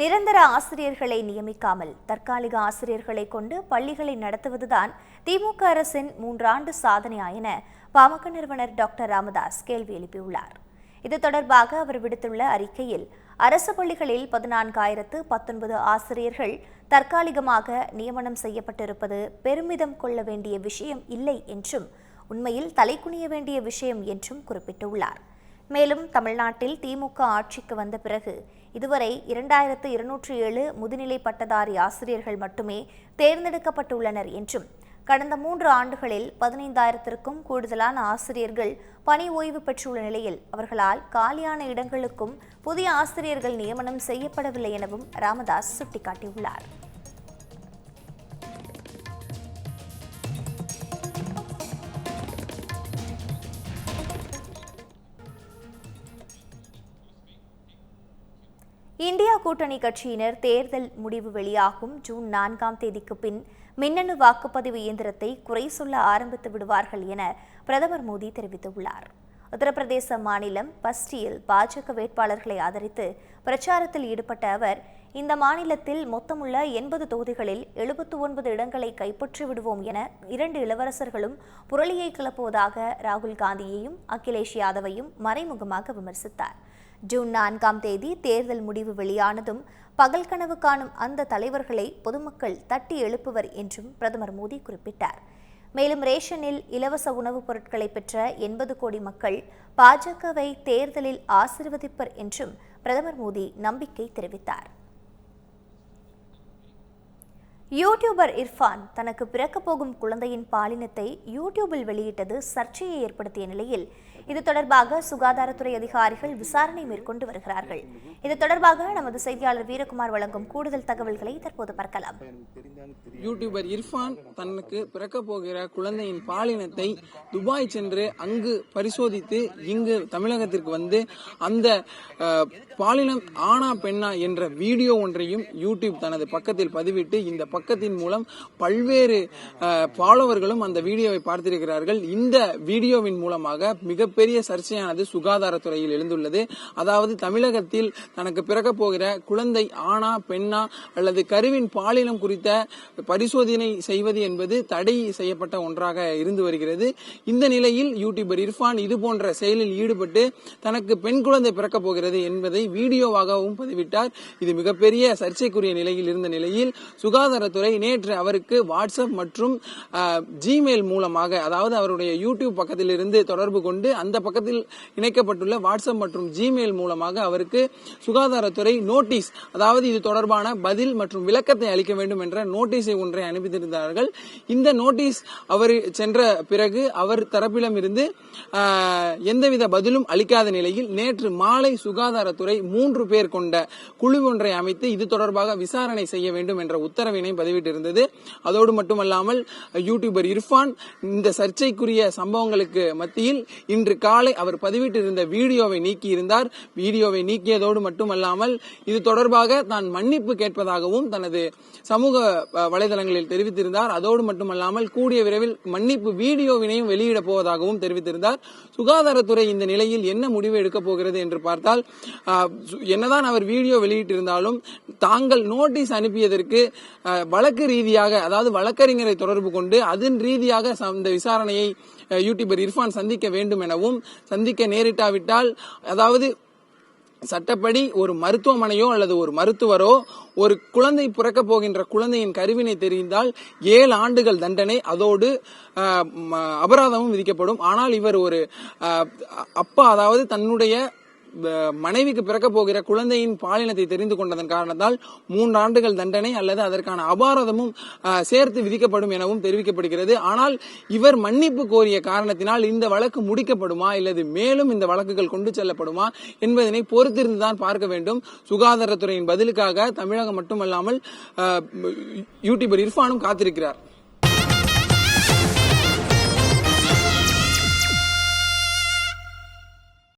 நிரந்தர ஆசிரியர்களை நியமிக்காமல் தற்காலிக ஆசிரியர்களை கொண்டு பள்ளிகளை நடத்துவதுதான் திமுக அரசின் மூன்றாண்டு சாதனையா என பாமக நிறுவனர் டாக்டர் ராமதாஸ் கேள்வி எழுப்பியுள்ளார். இது தொடர்பாக அவர் விடுத்துள்ள அறிக்கையில் அரசு பள்ளிகளில் பதினான்காயிரத்து பத்தொன்பது ஆசிரியர்கள் தற்காலிகமாக நியமனம் செய்யப்பட்டிருப்பது பெருமிதம் கொள்ள வேண்டிய விஷயம் இல்லை என்றும் உண்மையில் தலைக்குனிய வேண்டிய விஷயம் என்றும் குறிப்பிட்டுள்ளார். மேலும் தமிழ்நாட்டில் திமுக ஆட்சிக்கு வந்த பிறகு இதுவரை இரண்டாயிரத்து இருநூற்றி ஏழு முதுநிலை பட்டதாரி ஆசிரியர்கள் மட்டுமே தேர்ந்தெடுக்கப்பட்டுள்ளனர் என்றும் கடந்த மூன்று ஆண்டுகளில் பதினைந்தாயிரத்திற்கும் கூடுதலான ஆசிரியர்கள் பணி ஓய்வு பெற்றுள்ள நிலையில் அவர்களால் காலியான இடங்களுக்கும் புதிய ஆசிரியர்கள் நியமனம் செய்யப்படவில்லை எனவும் ராமதாஸ் சுட்டிக்காட்டியுள்ளார். இந்தியா கூட்டணி கட்சியினர் தேர்தல் முடிவு வெளியாகும். ஜூன் நான்காம் தேதிக்கு பின் மின்னணு வாக்குப்பதிவு இயந்திரத்தை குறை சொல்ல ஆரம்பித்து விடுவார்கள் என பிரதமர் மோடி தெரிவித்துள்ளார். உத்தரப்பிரதேச மாநிலம் பஸ்டியில் பாஜக வேட்பாளர்களை ஆதரித்து பிரச்சாரத்தில் ஈடுபட்ட அவர் இந்த மாநிலத்தில் மொத்தமுள்ள எண்பது தொகுதிகளில் எழுபத்து ஒன்பது இடங்களை கைப்பற்றி விடுவோம் என இரண்டு இளவரசர்களும் புரளியை கிளப்புவதாக ராகுல் காந்தியையும் அகிலேஷ் யாதவையும் மறைமுகமாக விமர்சித்தார். ஜூன் நான்காம் தேதி தேர்தல் முடிவு வெளியானதும் பகல் கனவு காணும் அந்த தலைவர்களை பொதுமக்கள் தட்டி எழுப்புவர் என்றும் பிரதமர் மோடி குறிப்பிட்டார். மேலும் ரேஷனில் இலவச உணவுப் பொருட்களை பெற்ற எண்பது கோடி மக்கள் பாஜகவை தேர்தலில் ஆசிர்வதிப்பர் என்றும் பிரதமர் மோடி நம்பிக்கை தெரிவித்தார். யூடியூபர் இர்ஃபான் தனக்கு பிறக்கப் போகும் குழந்தையின் பாலினத்தை யூடியூபில் வெளியிட்டது சர்ச்சையை ஏற்படுத்திய நிலையில் இது தொடர்பாக சுகாதாரத்துறை அதிகாரிகள் விசாரணை மேற்கொண்டு வருகிறார்கள். இது தொடர்பாக நமது செய்தியாளர் வீரகுமார் வழங்கும் கூடுதல் தகவல்களை தற்போது பார்க்கலாம். யூடியூபர் இர்ஃபான் தனக்கு பிறக்கப் போகிற குழந்தையின் பாலினத்தை துபாய் சென்று அங்கு பரிசோதித்து இங்கு தமிழகத்திற்கு வந்து அந்த பாலினம் ஆனா பெண்ணா என்ற வீடியோ ஒன்றையும் யூடியூப் தனது பக்கத்தில் பதிவிட்டு இந்த பக்கத்தின் மூலம் பல்வேறு ஃபாலோவர்களும் அந்த வீடியோவை பார்த்திருக்கிறார்கள். இந்த வீடியோவின் மூலமாக மிகப்பெரிய சர்ச்சையானது சுகாதாரத்துறையில் எழுந்துள்ளது. அதாவது தமிழகத்தில் தனக்கு பிறக்க போகிற குழந்தை ஆணா பெண்ணா அல்லது கருவின் பாலினம் குறித்த பரிசோதனை செய்வது என்பது தடை செய்யப்பட்ட ஒன்றாக இருந்து வருகிறது. இந்த நிலையில் யூடியூபர் இர்ஃபான் இது போன்ற செயலில் ஈடுபட்டு தனக்கு பெண் குழந்தை பிறக்க போகிறது என்பதை வீடியோவாகவும் பதிவிட்டார். இது மிகப்பெரிய சர்ச்சைக்குரிய நிலையில் இருந்த நிலையில் சுகாதார சுகாதாரத்துறை நேற்று அவருக்கு வாட்ஸ்அப் மற்றும் ஜிமெயில் மூலமாக அதாவது அவருடைய யூடியூப் பக்கத்தில் இருந்து தொடர்பு கொண்டு அந்த பக்கத்தில் இணைக்கப்பட்டுள்ள வாட்ஸ்அப் மற்றும் ஜிமெயில் மூலமாக அவருக்கு சுகாதாரத்துறை நோட்டீஸ் அதாவது இது தொடர்பான பதில் மற்றும் விளக்கத்தை அளிக்க வேண்டும் என்ற நோட்டீஸை ஒன்றை அனுப்பித்திருந்தார்கள். இந்த நோட்டீஸ் அவர் சென்ற பிறகு அவர் தரப்பிலும் இருந்து எந்தவித பதிலும் அளிக்காத நிலையில் நேற்று மாலை சுகாதாரத்துறை மூன்று பேர் கொண்ட குழு ஒன்றை அமைத்து இது தொடர்பாக விசாரணை செய்ய வேண்டும் என்ற உத்தரவினை பதிவிட்டிருந்தது அதோடு மட்டுமல்லாமல் யூடியூபர் இர்ஃபான் இந்த சர்ச்சைக்குரிய சம்பவங்களுக்கு மத்தியில் இன்று காலை அவர் பதிவிட்டிருந்த வீடியோவை நீக்கியிருந்தார். வீடியோவை நீக்கியதோடு மட்டுமல்லாமல் இது தொடர்பாக தான் மன்னிப்பு கேட்பதாகவும் தனது சமூக வலைதளங்களில் தெரிவித்திருந்தார். அதோடு மட்டுமல்லாமல் கூடிய விரைவில் மன்னிப்பு வீடியோவினையும் வெளியிடப் போவதாகவும் தெரிவித்திருந்தார். சுகாதாரத்துறை இந்த நிலையில் என்ன முடிவு எடுக்கப் போகிறது என்று பார்த்தால் சு- என்னதான் அவர் வீடியோ வெளியிட்டிருந்தாலும் தாங்கள் நோட்டீஸ் அனுப்பியதற்கு வழக்கு ரீதியாக அதாவது வழக்கறிஞரை தொடர்பு கொண்டு அதன் ரீதியாக ச- இந்த விசாரணையை யூடியூபர் இர்ஃபான் சந்திக்க வேண்டும் எனவும் சந்திக்க நேரிட்டாவிட்டால் அதாவது சட்டப்படி ஒரு மருத்துவமனையோ அல்லது ஒரு மருத்துவரோ ஒரு குழந்தை பிறக்க போகின்ற குழந்தையின் கருவினை தெரிந்தால் ஏழு ஆண்டுகள் தண்டனை அதோடு அபராதமும் விதிக்கப்படும். ஆனால் இவர் ஒரு அப்பா அதாவது தன்னுடைய மனைவிக்கு பிறக்க போகிற குழந்தையின் பாலினத்தை தெரிந்து கொண்டதன் காரணத்தால் மூன்று ஆண்டுகள் தண்டனை அல்லது அதற்கான அபாரதமும் சேர்த்து விதிக்கப்படும் எனவும் தெரிவிக்கப்படுகிறது ஆனால் இவர் மன்னிப்பு கோரிய காரணத்தினால் இந்த வழக்கு முடிக்கப்படுமா அல்லது மேலும் இந்த வழக்குகள் கொண்டு செல்லப்படுமா என்பதனை பொறுத்திருந்துதான் பார்க்க வேண்டும் சுகாதாரத்துறையின் பதிலுக்காக தமிழகம் மட்டுமல்லாமல் யூடியூபர் இர்ஃபானும் காத்திருக்கிறார்